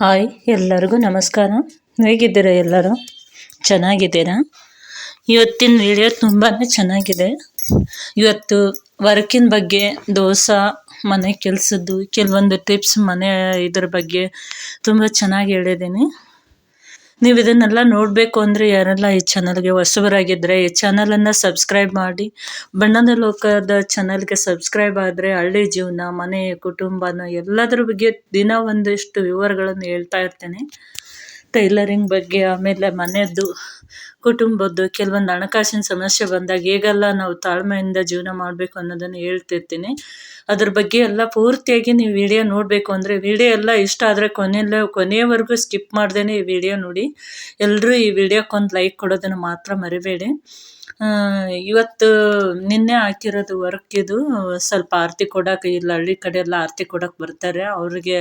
Hi, ಎಲ್ಲರಿಗೂ ನಮಸ್ಕಾರ. ಹೇಗಿದ್ದೀರಾ ಎಲ್ಲರೂ? ಚೆನ್ನಾಗಿದ್ದೀರಾ? ಇವತ್ತಿನ ವಿಡಿಯೋ ತುಂಬಾ ಚೆನ್ನಾಗಿದೆ. ಇವತ್ತು ವರ್ಕಿನ ಬಗ್ಗೆ ದೋಸೆ, ಮನೆ ಕೆಲಸದ್ದು, ಕೆಲವೊಂದು ಟಿಪ್ಸ್ ಮನೆ ಇದ್ರ ಬಗ್ಗೆ ತುಂಬ ಚೆನ್ನಾಗಿ ಹೇಳಿದ್ದೀನಿ. ನೀವು ಇದನ್ನೆಲ್ಲ ನೋಡಬೇಕು ಅಂದರೆ ಯಾರೆಲ್ಲ ಈ ಚಾನಲ್ಗೆ ಹೊಸಬರಾಗಿದ್ದರೆ ಈ ಚಾನಲನ್ನು ಸಬ್ಸ್ಕ್ರೈಬ್ ಮಾಡಿ. ಬಣ್ಣದ ಲೋಕದ ಚಾನಲ್ಗೆ ಸಬ್ಸ್ಕ್ರೈಬ್ ಆದರೆ ಹಳ್ಳಿ ಜೀವನ, ಮನೆ, ಕುಟುಂಬನ ಎಲ್ಲದರ ಬಗ್ಗೆ ದಿನ ಒಂದಿಷ್ಟು ವಿವರಗಳನ್ನು ಹೇಳ್ತಾ ಇರ್ತೇನೆ. ಟೈಲರಿಂಗ್ ಬಗ್ಗೆ, ಆಮೇಲೆ ಮನೆಯದ್ದು ಕುಟುಂಬದ್ದು ಕೆಲವೊಂದು ಹಣಕಾಸಿನ ಸಮಸ್ಯೆ ಬಂದಾಗ ಹೇಗೆಲ್ಲ ನಾವು ತಾಳ್ಮೆಯಿಂದ ಜೀವನ ಮಾಡಬೇಕು ಅನ್ನೋದನ್ನು ಹೇಳ್ತಿರ್ತೀನಿ. ಅದ್ರ ಬಗ್ಗೆ ಎಲ್ಲ ಪೂರ್ತಿಯಾಗಿ ನೀವು ವಿಡಿಯೋ ನೋಡಬೇಕು ಅಂದರೆ ವಿಡಿಯೋ ಎಲ್ಲ ಇಷ್ಟ ಆದರೆ ಕೊನೆಯಲ್ಲ ಕೊನೆಯವರೆಗೂ ಸ್ಕಿಪ್ ಮಾಡ್ದೇನೆ ಈ ವಿಡಿಯೋ ನೋಡಿ. ಎಲ್ಲರೂ ಈ ವಿಡಿಯೋಕ್ಕೊಂದು ಲೈಕ್ ಕೊಡೋದನ್ನು ಮಾತ್ರ ಮರಿಬೇಡಿ. ಇವತ್ತು ನಿನ್ನೆ ಹಾಕಿರೋದು ವರ್ಕ್ ಇದು. ಸ್ವಲ್ಪ ಆರತಿ ಕೊಡೋಕೆ, ಇಲ್ಲ ಹಳ್ಳಿ ಕಡೆ ಎಲ್ಲ ಆರತಿ ಕೊಡೋಕೆ ಬರ್ತಾರೆ. ಅವ್ರಿಗೆ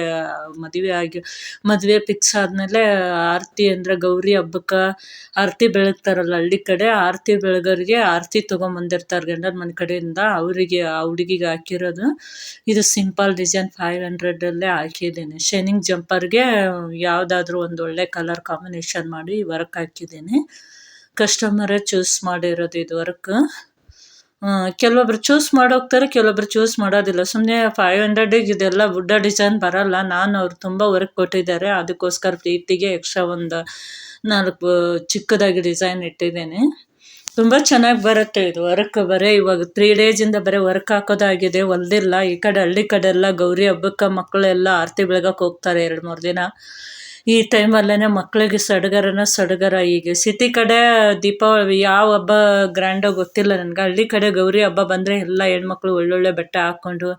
ಮದುವೆ ಆಗಿ, ಮದುವೆ ಫಿಕ್ಸ್ ಆದಮೇಲೆ ಆರತಿ ಅಂದರೆ ಗೌರಿ ಹಬ್ಬಕ್ಕೆ ಆರತಿ ಬೆಳಗ್ತಾರಲ್ಲ ಹಳ್ಳಿ ಕಡೆ ಆರತಿ ಬೆಳಗೋರಿಗೆ ಆರತಿ ತೊಗೊಂಬಂದಿರ್ತಾರೆ ಗಂಡನ ಮನೆ ಕಡೆಯಿಂದ. ಅವರಿಗೆ, ಆ ಹುಡುಗಿಗೆ ಹಾಕಿರೋದು. ಇದು ಸಿಂಪಲ್ ಡಿಸೈನ್ ಫೈವ್ ಹಂಡ್ರೆಡಲ್ಲೇ ಹಾಕಿದ್ದೀನಿ. ಶೈನಿಂಗ್ ಜಂಪರ್ಗೆ ಯಾವುದಾದ್ರೂ ಒಂದು ಒಳ್ಳೆ ಕಲರ್ ಕಾಂಬಿನೇಷನ್ ಮಾಡಿ ವರ್ಕ್ ಹಾಕಿದ್ದೀನಿ. ಕಸ್ಟಮರೇ ಚೂಸ್ ಮಾಡಿರೋದು ಇದು ವರ್ಕ್. ಕೆಲವೊಬ್ರು ಚೂಸ್ ಮಾಡೋಗ್ತಾರೆ, ಕೆಲವೊಬ್ರು ಚೂಸ್ ಮಾಡೋದಿಲ್ಲ. ಸುಮ್ಮನೆ ಫೈವ್ ಹಂಡ್ರೆಡಿಗೆ ಇದೆಲ್ಲ ಬುಡ್ಡ ಡಿಸೈನ್ ಬರಲ್ಲ. ನಾನು ಅವ್ರು ತುಂಬ ವರ್ಕ್ ಕೊಟ್ಟಿದ್ದಾರೆ. ಅದಕ್ಕೋಸ್ಕರ ಪ್ರೀತಿಗೆ ಎಕ್ಸ್ಟ್ರಾ ಒಂದು ನಾಲ್ಕು ಚಿಕ್ಕದಾಗಿ ಡಿಸೈನ್ ಇಟ್ಟಿದ್ದೇನೆ. ತುಂಬ ಚೆನ್ನಾಗಿ ಬರುತ್ತೆ ಇದು. ವರ್ಕ್ ಬರೀ ಇವಾಗ ತ್ರೀ ಡೇಸಿಂದ ಬರೀ ವರ್ಕ್ ಹಾಕೋದಾಗಿದೆ. ಹೊಲ್ದಿಲ್ಲ. ಈ ಕಡೆ ಹಳ್ಳಿ ಕಡೆ ಎಲ್ಲ ಗೌರಿ ಹಬ್ಬಕ್ಕೆ ಮಕ್ಕಳೆಲ್ಲ ಆರತಿ ಬೆಳಗಕ್ಕೆ ಹೋಗ್ತಾರೆ ಎರಡು, ಮೂರು ದಿನ. ಈ ಟೈಮಲ್ಲೇ ಮಕ್ಕಳಿಗೆ ಸಡಗರನ ಸಡಗರ ಈಗ ಸಿಟಿ ಕಡೆ ದೀಪಾವಳಿ ಯಾವ ಹಬ್ಬ ಗ್ರ್ಯಾಂಡಾಗಿ ಗೊತ್ತಿಲ್ಲ ನನಗೆ. ಹಳ್ಳಿ ಕಡೆ ಗೌರಿ ಹಬ್ಬ ಬಂದರೆ ಎಲ್ಲ ಹೆಣ್ಮಕ್ಳು ಒಳ್ಳೊಳ್ಳೆ ಬಟ್ಟೆ ಹಾಕ್ಕೊಂಡು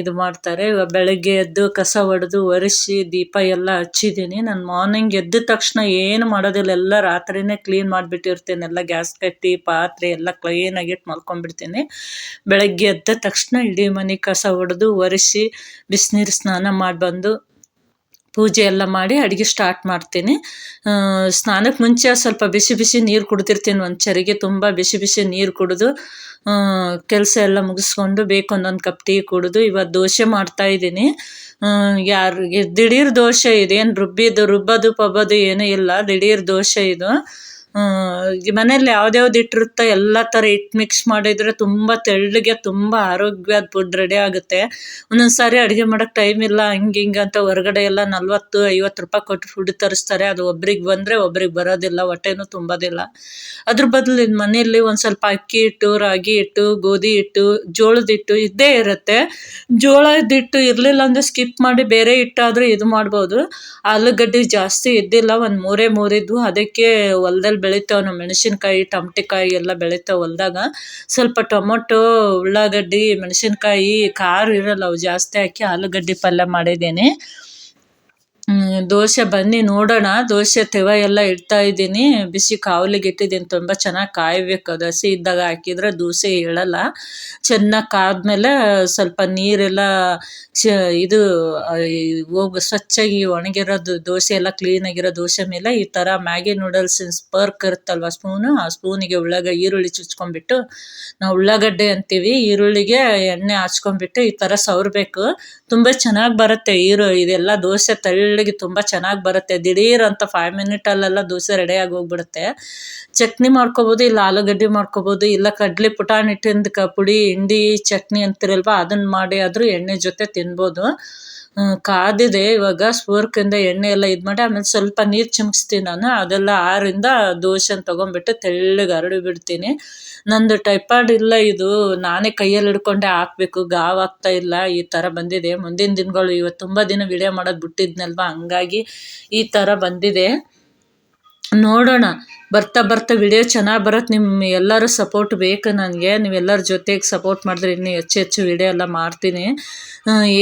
ಇದು ಮಾಡ್ತಾರೆ. ಬೆಳಗ್ಗೆ ಎದ್ದು ಕಸ ಹೊಡೆದು ಒರೆಸಿ ದೀಪ ಎಲ್ಲ ಹಚ್ಚಿದ್ದೀನಿ. ನಾನು ಮಾರ್ನಿಂಗ್ ಎದ್ದ ತಕ್ಷಣ ಏನು ಮಾಡೋದಿಲ್ಲ. ಎಲ್ಲ ರಾತ್ರಿನೇ ಕ್ಲೀನ್ ಮಾಡಿಬಿಟ್ಟಿರ್ತೀನಿ. ಎಲ್ಲ ಗ್ಯಾಸ್ ಕಟ್ಟಿ, ಪಾತ್ರೆ ಎಲ್ಲ ಕ್ಲೀನಾಗಿ ಇಟ್ಟು ಮಲ್ಕೊಂಡ್ಬಿಡ್ತೀನಿ. ಬೆಳಗ್ಗೆ ಎದ್ದ ತಕ್ಷಣ ಇಡೀ ಮನೆ ಕಸ ಹೊಡೆದು ಒರೆಸಿ, ಬಿಸಿನೀರು ಸ್ನಾನ ಮಾಡಿ ಬಂದು ಪೂಜೆ ಎಲ್ಲ ಮಾಡಿ ಅಡುಗೆ ಸ್ಟಾರ್ಟ್ ಮಾಡ್ತೀನಿ. ಸ್ನಾನಕ್ಕೆ ಮುಂಚೆ ಸ್ವಲ್ಪ ಬಿಸಿ ಬಿಸಿ ನೀರು ಕುಡ್ದಿರ್ತೀನಿ. ಒಂದು ಚರಿಗೆ ತುಂಬ ಬಿಸಿ ಬಿಸಿ ನೀರು ಕುಡಿದು ಕೆಲಸ ಎಲ್ಲ ಮುಗಿಸ್ಕೊಂಡು ಬೇಕು ಒಂದೊಂದು ಕಪ್ ಟೀ ಕುಡಿದು ಇವತ್ತು ದೋಸೆ ಮಾಡ್ತಾಯಿದ್ದೀನಿ ಯಾರು, ದಿಢೀರ್ ದೋಸೆ ಇದೇನು ರುಬ್ಬಿದ್ದು, ರುಬ್ಬೋದು, ಪಬ್ಬೋದು ಏನೂ ಇಲ್ಲ. ದಿಢೀರ್ ದೋಸೆ ಇದು. ಮನೇಲಿ ಯಾವ್ದ್ಯಾವ್ದು ಇಟ್ಟಿರುತ್ತೋ ಎಲ್ಲ ಥರ ಹಿಟ್ಟು ಮಿಕ್ಸ್ ಮಾಡಿದರೆ ತುಂಬ ತೆಳ್ಳಗೆ, ತುಂಬ ಆರೋಗ್ಯವಾದ ಫುಡ್ ರೆಡಿ ಆಗುತ್ತೆ. ಒಂದೊಂದು ಸಾರಿ ಅಡುಗೆ ಮಾಡೋಕ್ಕೆ ಟೈಮ್ ಇಲ್ಲ, ಹಂಗೆ ಹಿಂಗೆ ಅಂತ ಹೊರಗಡೆ ಎಲ್ಲ ನಲ್ವತ್ತು, ಐವತ್ತು ರೂಪಾಯಿ ಕೊಟ್ಟು ಫುಡ್ ತರಿಸ್ತಾರೆ. ಅದು ಒಬ್ರಿಗೆ ಬಂದರೆ ಒಬ್ರಿಗೆ ಬರೋದಿಲ್ಲ, ಹೊಟ್ಟೆನೂ ತುಂಬೋದಿಲ್ಲ. ಅದ್ರ ಬದಲು ಮನೆಯಲ್ಲಿ ಒಂದು ಸ್ವಲ್ಪ ಅಕ್ಕಿ ಹಿಟ್ಟು ರಾಗಿ ಹಿಟ್ಟು ಗೋಧಿ ಹಿಟ್ಟು ಜೋಳದ ಹಿಟ್ಟು ಇದ್ದೇ ಇರುತ್ತೆ. ಜೋಳದ ಹಿಟ್ಟು ಇರಲಿಲ್ಲ ಅಂದರೆ ಸ್ಕಿಪ್ ಮಾಡಿ ಬೇರೆ ಹಿಟ್ಟಾದರೂ ಇದು ಮಾಡ್ಬೋದು. ಆಲೂಗಡ್ಡೆ ಜಾಸ್ತಿ ಇದ್ದಿಲ್ಲ, ಒಂದು ಮೂರೇ ಮೂರಿದ್ದು, ಅದಕ್ಕೆ ಹೊಲ್ದಲ್ಲಿ ಬೆಳಿತಾವೆ ನಾವು ಮೆಣಸಿನಕಾಯಿ, ಟಮಟಿಕಾಯಿ ಎಲ್ಲ ಬೆಳಿತಾವೆ ಹೊಲ್ದಾಗ. ಸ್ವಲ್ಪ ಟೊಮೊಟೊ, ಉಳ್ಳಾಗಡ್ಡಿ, ಮೆಣಸಿನಕಾಯಿ, ಖಾರ ಇರಲ್ಲ ಅವು ಜಾಸ್ತಿ ಹಾಕಿ ಆಲೂಗಡ್ಡೆ ಪಲ್ಯ ಮಾಡಿದ್ದೀನಿ. ದೋಸೆ ಬನ್ನಿ ನೋಡೋಣ. ದೋಸೆ ತೆವ ಎಲ್ಲ ಇಡ್ತಾ ಇದ್ದೀನಿ. ಬಿಸಿ ಕಾವಲಿಗೆ ಇಟ್ಟಿದ್ದೀನಿ. ತುಂಬ ಚೆನ್ನಾಗಿ ಕಾಯಬೇಕು. ಅದು ಹಸಿ ಇದ್ದಾಗ ಹಾಕಿದ್ರೆ ದೋಸೆ ಹೇಳಲ್ಲ. ಚೆನ್ನಾಗಿ ಕಾದ್ಮೇಲೆ ಸ್ವಲ್ಪ ನೀರೆಲ್ಲ ಚ, ಇದು ಹೋಗಿ, ಸ್ವಚ್ಛಾಗಿ ಒಣಗಿರೋದು ದೋಸೆ ಎಲ್ಲ ಕ್ಲೀನಾಗಿರೋ ದೋಸೆ ಮೇಲೆ ಈ ಥರ ಮ್ಯಾಗಿ ನೂಡಲ್ಸ್ ಸ್ಪರ್ಕ್ ಇರುತ್ತಲ್ವ ಸ್ಪೂನು? ಆ ಸ್ಪೂನಿಗೆ ಉಳ್ಳಾಗ ಈರುಳ್ಳಿ ಚುಚ್ಕೊಂಡ್ಬಿಟ್ಟು, ನಾವು ಉಳ್ಳಾಗಡ್ಡೆ ಅಂತೀವಿ. ಈರುಳ್ಳಿಗೆ ಎಣ್ಣೆ ಹಚ್ಕೊಂಡ್ಬಿಟ್ಟು ಈ ಥರ ಸವರಬೇಕು. ತುಂಬ ಚೆನ್ನಾಗಿ ಬರುತ್ತೆ. ಈರು, ಇದೆಲ್ಲ ದೋಸೆ ತಳ್ಳಗೆ ತುಂಬ ಚೆನ್ನಾಗಿ ಬರುತ್ತೆ. ದಿಢೀರ್ ಅಂತ ಫೈವ್ ಮಿನಿಟಲ್ಲೆಲ್ಲ ದೋಸೆ ರೆಡಿಯಾಗಿ ಹೋಗ್ಬಿಡುತ್ತೆ. ಚಟ್ನಿ ಮಾಡ್ಕೋಬಹುದು ಇಲ್ಲ ಆಲೂಗಡ್ಡೆ ಮಾಡ್ಕೊಬೋದು, ಇಲ್ಲ ಕಡಲೆ ಪುಟಾಣಿ ಹಿಟ್ಟಿಂದ ಕ, ಪುಡಿ, ಹಿಂಡಿ, ಚಟ್ನಿ ಅಂತಿರಲ್ವಾ ಅದನ್ನ ಮಾಡಿ ಆದ್ರೂ ಎಣ್ಣೆ ಜೊತೆ ತಿನ್ಬೋದು. ಕಾದಿದೆ, ಇವಾಗ ಸ್ಪೂರ್ಕಿಂದ ಎಣ್ಣೆ ಎಲ್ಲ ಇದು ಮಾಡಿ, ಆಮೇಲೆ ಸ್ವಲ್ಪ ನೀರು ಚಿಮ್ಕಿಸ್ತೀನಿ ನಾನು. ಅದೆಲ್ಲ ಆರಿಂದ ದೋಸೆನ ತಗೊಂಡ್ಬಿಟ್ಟು ತೆಳ್ಳಗೆ ಹರಡಿ ಬಿಡ್ತೀನಿ. ನಂದು ಟೈಪಾಡ್ ಇಲ್ಲ ಇದು. ನಾನೇ ಕೈಯಲ್ಲಿ ಹಿಡ್ಕೊಂಡೆ ಹಾಕಬೇಕು. ಗಾವ್ ಆಗ್ತಾ ಇಲ್ಲ. ಈ ಥರ ಬಂದಿದೆ. ಮುಂದಿನ ದಿನಗಳು ಇವತ್ತು ತುಂಬ ದಿನ ವಿಡಿಯೋ ಮಾಡೋದು ಬಿಟ್ಟಿದ್ನಲ್ವ? ಹಂಗಾಗಿ ಈ ಥರ ಬಂದಿದೆ. ನೋಡೋಣ. ಬರ್ತಾ ಬರ್ತಾ ವಿಡಿಯೋ ಚೆನ್ನಾಗಿ ಬರುತ್ತೆ ನಿಮ್ಮ ಎಲ್ಲರೂ ಸಪೋರ್ಟ್ ಬೇಕು ನನಗೆ. ನೀವೆಲ್ಲರ ಜೊತೆಗೆ ಸಪೋರ್ಟ್ ಮಾಡಿದ್ರೆ ಇನ್ನೂ ಹೆಚ್ಚು ಹೆಚ್ಚು ವಿಡಿಯೋ ಎಲ್ಲ ಮಾಡ್ತೀನಿ.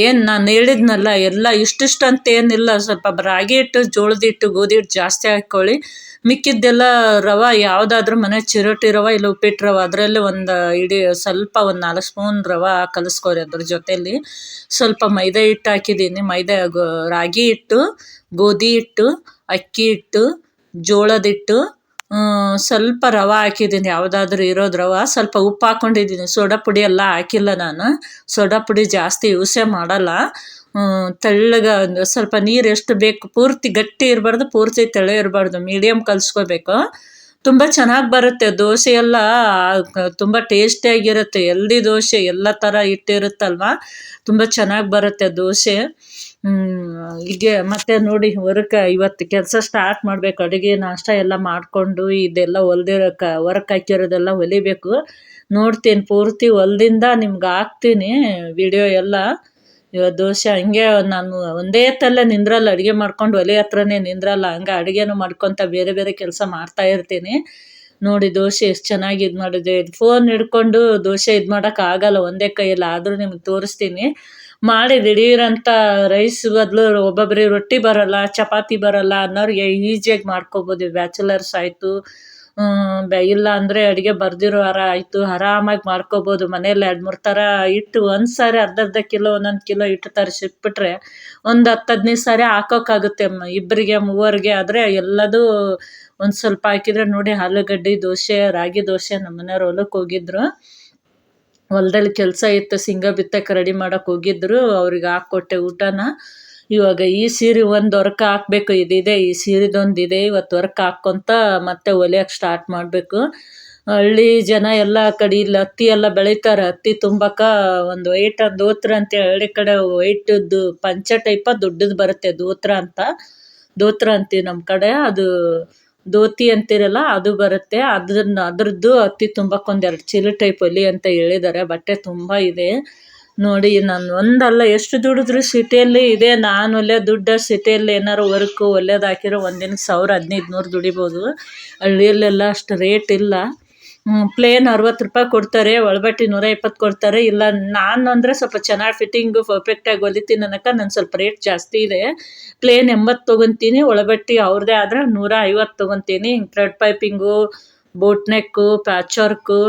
ಏನು ನಾನು ಹೇಳಿದ್ನಲ್ಲ, ಎಲ್ಲ ಇಷ್ಟಿಷ್ಟು ಅಂತ ಏನಿಲ್ಲ. ಸ್ವಲ್ಪ ರಾಗಿ ಹಿಟ್ಟು, ಜೋಳದ ಹಿಟ್ಟು, ಗೋಧಿ ಹಿಟ್ಟು ಜಾಸ್ತಿ ಹಾಕ್ಕೊಳ್ಳಿ. ಮಿಕ್ಕಿದ್ದೆಲ್ಲ ರವೆ, ಯಾವುದಾದ್ರೂ ಮನೆ ಚಿರೋಟಿ ರವೆ ಇಲ್ಲ ಉಪ್ಪಿಟ್ಟು ರವೆ, ಅದರಲ್ಲಿ ಒಂದು ಇಡಿ, ಸ್ವಲ್ಪ ಒಂದು ನಾಲ್ಕು ಸ್ಪೂನ್ ರವೆ ಕಲಿಸ್ಕೊರಿ ಅದ್ರ ಜೊತೆಯಲ್ಲಿ ಸ್ವಲ್ಪ ಮೈದಾ ಹಿಟ್ಟು ಹಾಕಿದ್ದೀನಿ ಮೈದಾ ರಾಗಿ ಹಿಟ್ಟು, ಗೋಧಿ ಹಿಟ್ಟು, ಅಕ್ಕಿ ಹಿಟ್ಟು ಜೋಳದ ಹಿಟ್ಟು ಸ್ವಲ್ಪ ರವೆ ಹಾಕಿದ್ದೀನಿ. ಯಾವುದಾದ್ರೂ ಇರೋದು ರವೆ. ಸ್ವಲ್ಪ ಉಪ್ಪು ಹಾಕ್ಕೊಂಡಿದ್ದೀನಿ ಸೋಡಾ ಪುಡಿ ಎಲ್ಲ ಹಾಕಿಲ್ಲ ನಾನು. ಸೋಡಾ ಪುಡಿ ಜಾಸ್ತಿ ಯೂಸೇ ಮಾಡಲ್ಲ. ತೆಳ್ಳಗೆ ಸ್ವಲ್ಪ ನೀರು ಎಷ್ಟು ಬೇಕು, ಪೂರ್ತಿ ಗಟ್ಟಿ ಇರಬಾರ್ದು, ಪೂರ್ತಿ ತೆಳ್ಳ ಇರಬಾರ್ದು. ಮೀಡಿಯಮ್ ಕಲಿಸ್ಕೋಬೇಕು. ತುಂಬ ಚೆನ್ನಾಗಿ ಬರುತ್ತೆ. ದೋಸೆ ಎಲ್ಲ, ತುಂಬ ಟೇಸ್ಟಿಯಾಗಿರುತ್ತೆ ಎಲ್ದಿ ದೋಸೆ ಎಲ್ಲ ಥರ ಹಿಟ್ಟಿರುತ್ತಲ್ವ? ತುಂಬ ಚೆನ್ನಾಗಿ ಬರುತ್ತೆ ದೋಸೆ. ಹೀಗೆ ಮತ್ತೆ ನೋಡಿ ವರ್ಕ್ ಇವತ್ತು ಕೆಲಸ ಸ್ಟಾರ್ಟ್ ಮಾಡಬೇಕು. ಅಡುಗೆ, ನಾಷ್ಟ ಎಲ್ಲ ಮಾಡಿಕೊಂಡು ಇದೆಲ್ಲ ಹೊಲ್ದಿರೋ ವರ್ಕ್ ಹಾಕಿರೋದೆಲ್ಲ ಹೊಲಿಬೇಕು. ನೋಡ್ತೀನಿ, ಪೂರ್ತಿ ಹೊಲ್ದಿಂದ ನಿಮ್ಗೆ ಹಾಕ್ತೀನಿ ವಿಡಿಯೋ ಎಲ್ಲ. ಇವತ್ತು ದೋಸೆ ಹಂಗೆ ನಾನು ಒಂದೇ ತಲೆ ನಿಂದ್ರಲ್ಲ, ಅಡುಗೆ ಮಾಡ್ಕೊಂಡು ಒಲೆ ಹತ್ರನೇ ನಿಂದ್ರಲ್ಲ, ಹಂಗೆ ಅಡುಗೆನೂ ಮಾಡ್ಕೊತ ಬೇರೆ ಬೇರೆ ಕೆಲಸ ಮಾಡ್ತಾ ಇರ್ತೀನಿ. ನೋಡಿ ದೋಸೆ ಎಷ್ಟು ಚೆನ್ನಾಗಿ ಇದು ಮಾಡಿದೆ. ಫೋನ್ ಹಿಡ್ಕೊಂಡು ದೋಸೆ ಇದು ಮಾಡೋಕ್ಕಾಗಲ್ಲ ಒಂದೇ ಕೈಯಲ್ಲಿ ಆದರೂ ನಿಮ್ಗೆ ತೋರಿಸ್ತೀನಿ. ಮಾಡಿ ದಿಢೀರಂತ ರೈಸ್ ಬದಲು ಒಬ್ಬೊಬ್ಬರಿಗೆ ರೊಟ್ಟಿ ಬರಲ್ಲ, ಚಪಾತಿ ಬರಲ್ಲ ಅನ್ನೋರಿಗೆ ಈಸಿಯಾಗಿ ಮಾಡ್ಕೊಬೋದು. ಬ್ಯಾಚುಲರ್ಸ್ ಆಯಿತು. ಇಲ್ಲ ಅಂದರೆ ಅಡುಗೆ ಬರ್ದಿರೋರ ಆಯಿತು. ಆರಾಮಾಗಿ ಮಾಡ್ಕೊಬೋದು. ಮನೇಲಿ ಎರಡು ಮೂರು ಥರ ಹಿಟ್ಟು ಒಂದು ಸಾರಿ ಅರ್ಧ ಅರ್ಧ ಕಿಲೋ, ಒಂದೊಂದು ಕಿಲೋ ಹಿಟ್ಟು ತರಿಸಿಟ್ಬಿಟ್ರೆ ಒಂದು ಹತ್ತು ಹದಿನೈದು ಸಾರಿ ಹಾಕೋಕ್ಕಾಗುತ್ತೆ ಇಬ್ಬರಿಗೆ ಮೂವರಿಗೆ ಆದರೆ ಎಲ್ಲದೂ ಒಂದು ಸ್ವಲ್ಪ ಹಾಕಿದರೆ ನೋಡಿ ಆಲೂಗಡ್ಡೆ ದೋಸೆ, ರಾಗಿ ದೋಸೆ ನಮ್ಮ ಮನೆಯವ್ರು ಹೊಲಕ್ಕೆ ಹೋಗಿದ್ರು. ಹೊಲ್ದಲ್ಲಿ ಕೆಲಸ ಇತ್ತು, ಸಿಂಗ ಬಿತ್ತಕ್ಕೆ ರೆಡಿ ಮಾಡಕ್ಕೆ ಹೋಗಿದ್ರು, ಅವ್ರಿಗೆ ಹಾಕ್ಕೊಟ್ಟೆ ಊಟನ. ಇವಾಗ ಈ ಸೀರೆ ಒಂದು ವರ್ಕ್ ಹಾಕ್ಬೇಕು, ಇದಿದೆ, ಈ ಸೀರೆದೊಂದು ಇದೆ, ಇವತ್ತು ವರ್ಕ್ ಹಾಕ್ಕೊಂತ ಮತ್ತೆ ಹೊಲಿಯೋಕೆ ಸ್ಟಾರ್ಟ್ ಮಾಡಬೇಕು. ಹಳ್ಳಿ ಜನ ಎಲ್ಲ ಕಡೆ ಇಲ್ಲಿ ಹತ್ತಿ ಎಲ್ಲ ಬೆಳಿತಾರೆ, ಹತ್ತಿ ತುಂಬಕ್ಕ ಒಂದು ವೈಟ್ ದೋತ್ರ ಅಂತ ಹಳ್ಳಿ ಕಡೆ ವೈಟದ್ದು ಪಂಚ ಟೈಪ ದೊಡ್ಡದು ಬರುತ್ತೆ ದೋತ್ರ ಅಂತ. ದೋತ್ರ ಅಂತೀವಿ ನಮ್ಮ ಕಡೆ, ಅದು ಧೋತಿ ಅಂತಿರಲ್ಲ, ಅದು ಬರುತ್ತೆ. ಅದನ್ನ, ಅದ್ರದ್ದು ಹತ್ತಿ ತುಂಬಕ್ಕೆ ಒಂದೆರಡು ಚೀಲ ಟೈಪ್ ಹೊಲಿ ಅಂತ ಹೇಳಿದ್ದಾರೆ. ಬಟ್ಟೆ ತುಂಬ ಇದೆ. ನೋಡಿ, ನಾನು ಒಂದಲ್ಲ, ಎಷ್ಟು ದುಡಿದ್ರು ಸಿಟಿಯಲ್ಲಿ ಇದೆ. ನಾನು ಒಳ್ಳೆ ದುಡ್ಡ ಸಿಟಿಯಲ್ಲಿ ಏನಾರು ವರ್ಕು ಒಳ್ಳೇದು ಹಾಕಿರೋ ಒಂದಿನಕ್ಕೆ ಸಾವಿರ ಹದಿನೈದು ನೂರು ದುಡಿಬೋದು. ಹಳ್ಳಿಯಲ್ಲೆಲ್ಲ ಅಷ್ಟು ರೇಟ್ ಇಲ್ಲ. ಪ್ಲೇನ್ ಅರವತ್ತು ರೂಪಾಯಿ ಕೊಡ್ತಾರೆ, ಒಳಬಟ್ಟೆ ನೂರ ಇಪ್ಪತ್ತು ಕೊಡ್ತಾರೆ. ಇಲ್ಲ, ನಾನು ಅಂದರೆ ಸ್ವಲ್ಪ ಚೆನ್ನಾಗಿ ಫಿಟ್ಟಿಂಗು ಪರ್ಫೆಕ್ಟಾಗಿ ಹೊಲಿತೀನಿ ಅನ್ನೋಕೆ ನಾನು ಸ್ವಲ್ಪ ರೇಟ್ ಜಾಸ್ತಿ ಇದೆ. ಪ್ಲೇನ್ ಎಂಬತ್ತು ತೊಗೊತೀನಿ, ಒಳಬಟ್ಟೆ ಅವ್ರದ್ದೇ ಆದರೆ ನೂರ ಐವತ್ತು ತೊಗೊತೀನಿ. Thread piping boat neck patch work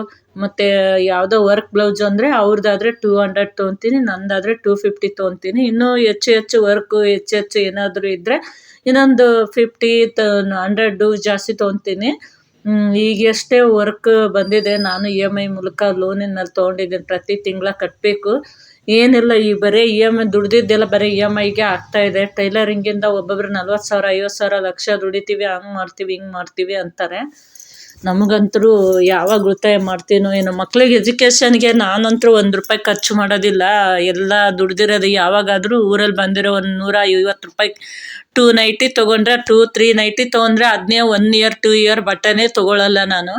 ಮತ್ತು ಯಾವುದೋ ವರ್ಕ್ ಬ್ಲೌಸ್ ಅಂದರೆ ಅವ್ರದ್ದಾದರೆ ಟೂ ಹಂಡ್ರೆಡ್ ತೊಗೊತೀನಿ, ನಂದಾದರೆ ಟೂ ಫಿಫ್ಟಿ ತೊಗೊತೀನಿ. ಇನ್ನೂ ಹೆಚ್ಚು ಹೆಚ್ಚು ವರ್ಕು ಹೆಚ್ಚು ಹೆಚ್ಚು ಏನಾದರೂ ಇದ್ದರೆ ಇನ್ನೊಂದು ಫಿಫ್ಟಿ ತ ಹಂಡ್ರೆಡ್ಡು ಜಾಸ್ತಿ ತೊಗೊತೀನಿ. ಈಗಷ್ಟೇ ವರ್ಕ್ ಬಂದಿದೆ, ನಾನು ಇ ಎಂ ಐ ಮೂಲಕ ಲೋನ್ ಮೇಲೆ ತೊಗೊಂಡಿದ್ದೀನಿ, ಪ್ರತಿ ತಿಂಗಳ ಕಟ್ಟಬೇಕು ಏನಿಲ್ಲ, ಈ ಬರೀ ಇ ಎಂ ಐ ದುಡ್ದಿದ್ದೆಲ್ಲ ಬರೀ ಇ ಎಂ ಐಗೆ ಆಗ್ತಾಯಿದೆ ಟೈಲರಿಂಗಿಂದ ಒಬ್ಬೊಬ್ರು ನಲ್ವತ್ತು ಸಾವಿರ, ಐವತ್ತು ಸಾವಿರ ಲಕ್ಷ ದುಡಿತೀವಿ, ಹಂಗೆ ಮಾಡ್ತೀವಿ, ಹಿಂಗೆ ಮಾಡ್ತೀವಿ ಅಂತಾರೆ. ನಮಗಂತೂ ಯಾವಾಗ ಉಳಿತಾಯ ಮಾಡ್ತೀನೋ ಏನೋ, ಮಕ್ಳಿಗೆ ಎಜುಕೇಷನ್ಗೆ ನಾನಂತೂ ಒಂದು ರೂಪಾಯಿ ಖರ್ಚು ಮಾಡೋದಿಲ್ಲ. ಎಲ್ಲ ದುಡ್ದಿರೋದು ಯಾವಾಗಾದರೂ ಊರಲ್ಲಿ ಬಂದಿರೋ ಒಂದು ನೂರ ಐವತ್ತು ರೂಪಾಯಿ ಟೂ ನೈಟಿ ತೊಗೊಂಡ್ರೆ ಟೂ ತ್ರೀ ನೈಟಿ ತೊಗೊಂಡ್ರೆ ಅದನ್ನೇ ಒನ್ ಇಯರ್ ಟೂ ಇಯರ್ ಬಟ್ಟೆನೇ ತೊಗೊಳಲ್ಲ ನಾನು.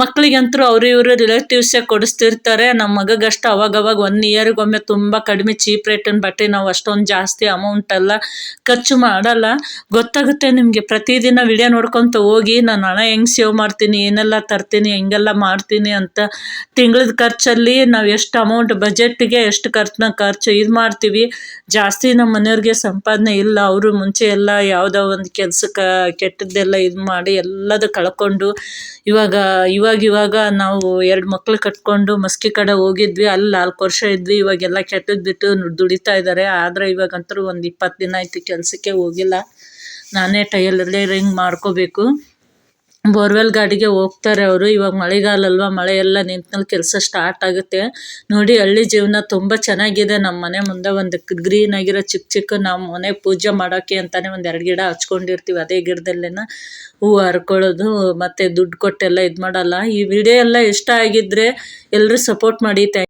ಮಕ್ಳಿಗಂತೂ ಅವರು ಇವರು ರಿಲೇಟಿವ್ಸೇ ಕೊಡಿಸ್ತಿರ್ತಾರೆ. ನಮ್ಮ ಮಗಗಷ್ಟು ಅವಾಗವಾಗ ಒನ್ ಇಯರ್ಗೊಮ್ಮೆ ತುಂಬ ಕಡಿಮೆ ಚೀಪ್ ರೇಟಿನ ಬಟ್ಟೆ ನಾವು ಅಷ್ಟೊಂದು ಜಾಸ್ತಿ ಅಮೌಂಟ್ ಎಲ್ಲ ಖರ್ಚು ಮಾಡಲ್ಲ. ಗೊತ್ತಾಗುತ್ತೆ ನಿಮಗೆ ಪ್ರತಿದಿನ ವಿಡಿಯೋ ನೋಡ್ಕೊತ ಹೋಗಿ ನಾನು ಹಣ ಹೆಂಗ್ ಸೇವ್ ಮಾಡ್ತೀನಿ, ಏನೆಲ್ಲ ತರ್ತೀನಿ, ಹೆಂಗೆಲ್ಲ ಮಾಡ್ತೀನಿ ಅಂತ ತಿಂಗಳದ ಖರ್ಚಲ್ಲಿ ನಾವು ಎಷ್ಟು ಅಮೌಂಟ್ ಬಜೆಟ್ಗೆ ಎಷ್ಟು ಖರ್ಚನ್ನ ಖರ್ಚು ಇದು ಮಾಡ್ತೀವಿ. ಜಾಸ್ತಿ ನಮ್ಮ ಮನೆಯವ್ರಿಗೆ ಸಂಪಾದನೆ ಇಲ್ಲ. ಅವರು ಮುಂಚೆ ಎಲ್ಲ ಯಾವುದೋ ಒಂದು ಕೆಲಸಕ್ಕೆ ಕೆಟ್ಟದ್ದೆಲ್ಲ ಇದು ಮಾಡಿ ಎಲ್ಲದ ಕಳ್ಕೊಂಡು ಇವಾಗ ಇವಾಗ ಇವಾಗ ನಾವು ಎರಡು ಮಕ್ಕಳು ಕಟ್ಕೊಂಡು ಮಸ್ಕಿ ಕಡೆ ಹೋಗಿದ್ವಿ, ಅಲ್ಲಿ ನಾಲ್ಕು ವರ್ಷ ಇದ್ವಿ, ಇವಾಗೆಲ್ಲ ಕೆಟ್ಟದ್ದು ಬಿಟ್ಟು ದುಡಿತಾ ಇದ್ದಾರೆ ಆದರೆ ಇವಾಗಂತೂ ಒಂದು ಇಪ್ಪತ್ತು ದಿನ ಆಯ್ತು ಕೆಲಸಕ್ಕೆ ಹೋಗಿಲ್ಲ. ನಾನೇ ಟೈಲರಿಂಗ್ ಮಾಡ್ಕೋಬೇಕು. ಬೋರ್ವೆಲ್ ಗಾಡಿಗೆ ಹೋಗ್ತಾರೆ ಅವರು. ಇವಾಗ ಮಳೆಗಾಲ ಅಲ್ವಾ? ಮಳೆ ಎಲ್ಲ ನಿಂತ್ಮೇಲೆ ಕೆಲಸ ಸ್ಟಾರ್ಟ್ ಆಗುತ್ತೆ. ನೋಡಿ, ಹಳ್ಳಿ ಜೀವನ ತುಂಬ ಚೆನ್ನಾಗಿದೆ. ನಮ್ಮ ಮನೆ ಮುಂದೆ ಒಂದು ಗ್ರೀನ್ ಆಗಿರೋ ಚಿಕ್ಕ ಚಿಕ್ಕ ನಾವು ಮನೆ ಪೂಜೆ ಮಾಡೋಕ್ಕೆ ಅಂತಾನೆ ಒಂದು ಎರಡು ಗಿಡ ಹಚ್ಕೊಂಡಿರ್ತೀವಿ ಅದೇ ಗಿಡದಲ್ಲೇನ. ಹೂವು ಹರ್ಕೊಳ್ಳೋದು ಮತ್ತು ದುಡ್ಡು ಕೊಟ್ಟೆಲ್ಲ ಇದು ಮಾಡಲ್ಲ. ಈ ವಿಡಿಯೋ ಎಲ್ಲ ಇಷ್ಟ ಆಗಿದ್ದರೆ ಎಲ್ಲರೂ ಸಪೋರ್ಟ್ ಮಾಡಿ. ಥ್ಯಾಂಕ್